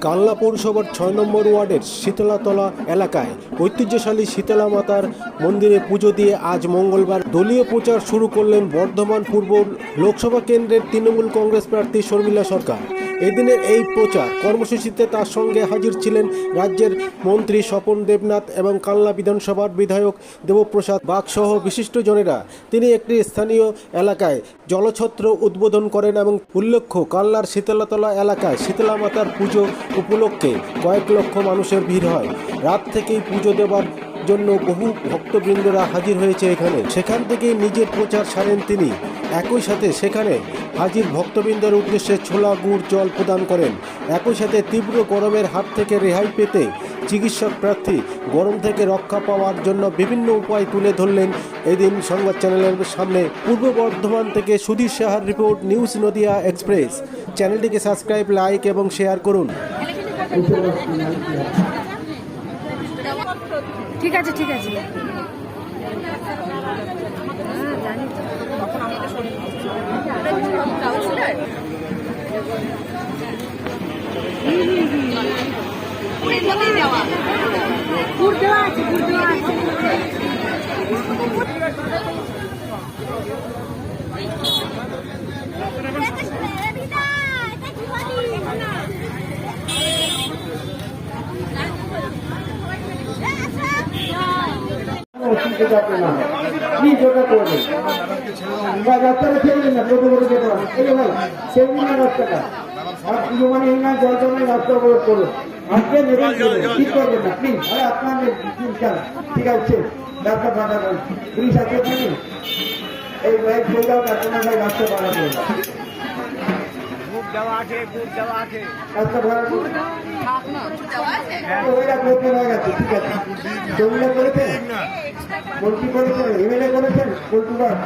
কালনা পৌরসভার ছয় নম্বর ওয়ার্ডের শীতলাতলা এলাকায় ঐতিহ্যশালী শীতলা মাতার মন্দিরে পুজো দিয়ে আজ মঙ্গলবার দলীয় প্রচার শুরু করলেন বর্ধমান পূর্ব লোকসভা কেন্দ্রের তৃণমূল কংগ্রেস প্রার্থী শর্মিলা সরকার। এদিনের এই প্রচার। কর্মসূচিতে তার সঙ্গে হাজির ছিলেন রাজ্যের মন্ত্রী স্বপন দেবনাথ এবং কালনা বিধানসভার বিধায়ক দেবপ্রসাদ বাগসহ বিশিষ্টজনেরা তিনি একটি স্থানীয় এলাকায় জলছত্র উদ্বোধন করেন এবং উল্লেখ্য, কালনার শীতলাতলা এলাকায় শীতলা মাতার পুজো উপলক্ষে কয়েক লক্ষ মানুষের ভিড় হয়। রাত থেকেই পুজো দেওয়ার জন্য বহু ভক্তবৃন্দরা হাজির হয়েছে এখানে। সেখান থেকেই নিজের প্রচার সারেন তিনি। একই সাথে সেখানে হাজির ভক্তবৃন্দের উদ্দেশ্যে ছোলা গুড় জল প্রদান করেন। একই সাথে তীব্র গরমের হাত থেকে রেহাই পেতে চিকিৎসক প্রার্থী গরম থেকে রক্ষা পাওয়ার জন্য বিভিন্ন উপায় তুলে ধরলেন। এদিন সংবাদ চ্যানেলের সামনে পূর্ব বর্ধমান থেকে সুধীর সাহার রিপোর্ট নিউজ নদিয়া এক্সপ্রেস। চ্যানেলটিকে সাবস্ক্রাইব লাইক এবং শেয়ার করুন। ঠিক আছে ঠিক আছে। হ্যাঁ, জানি তো। গুড় দেওয়া আছে গুড় দেওয়া আছে অসুবিধা যাতে না হয় প্লিজ ওটা করবেন বা রাস্তাটা দিন না টোটো করে যেতে পারেন এই যে ভাই ছেড়ে দিন না রাস্তাটা। আর পুজো মানে এই না জল জমে রাস্তা অবরোধ করুন। আজকে নেবেন ঠিক করবেন না। প্লিজ আরে আপনার ঠিক আছে ডাক্তার করুন পুলিশ আছে এই ছেড়ে দাও আপনার ভাই রাস্তা ফাঁকা করুন রাস্তা ফাঁকা করুন ওইটা করতে হয়ে গেছে ঠিক আছে। জমিটা করেছেন? মন্ত্রী করেছেন এমএলএ করেছেন পল্টুবার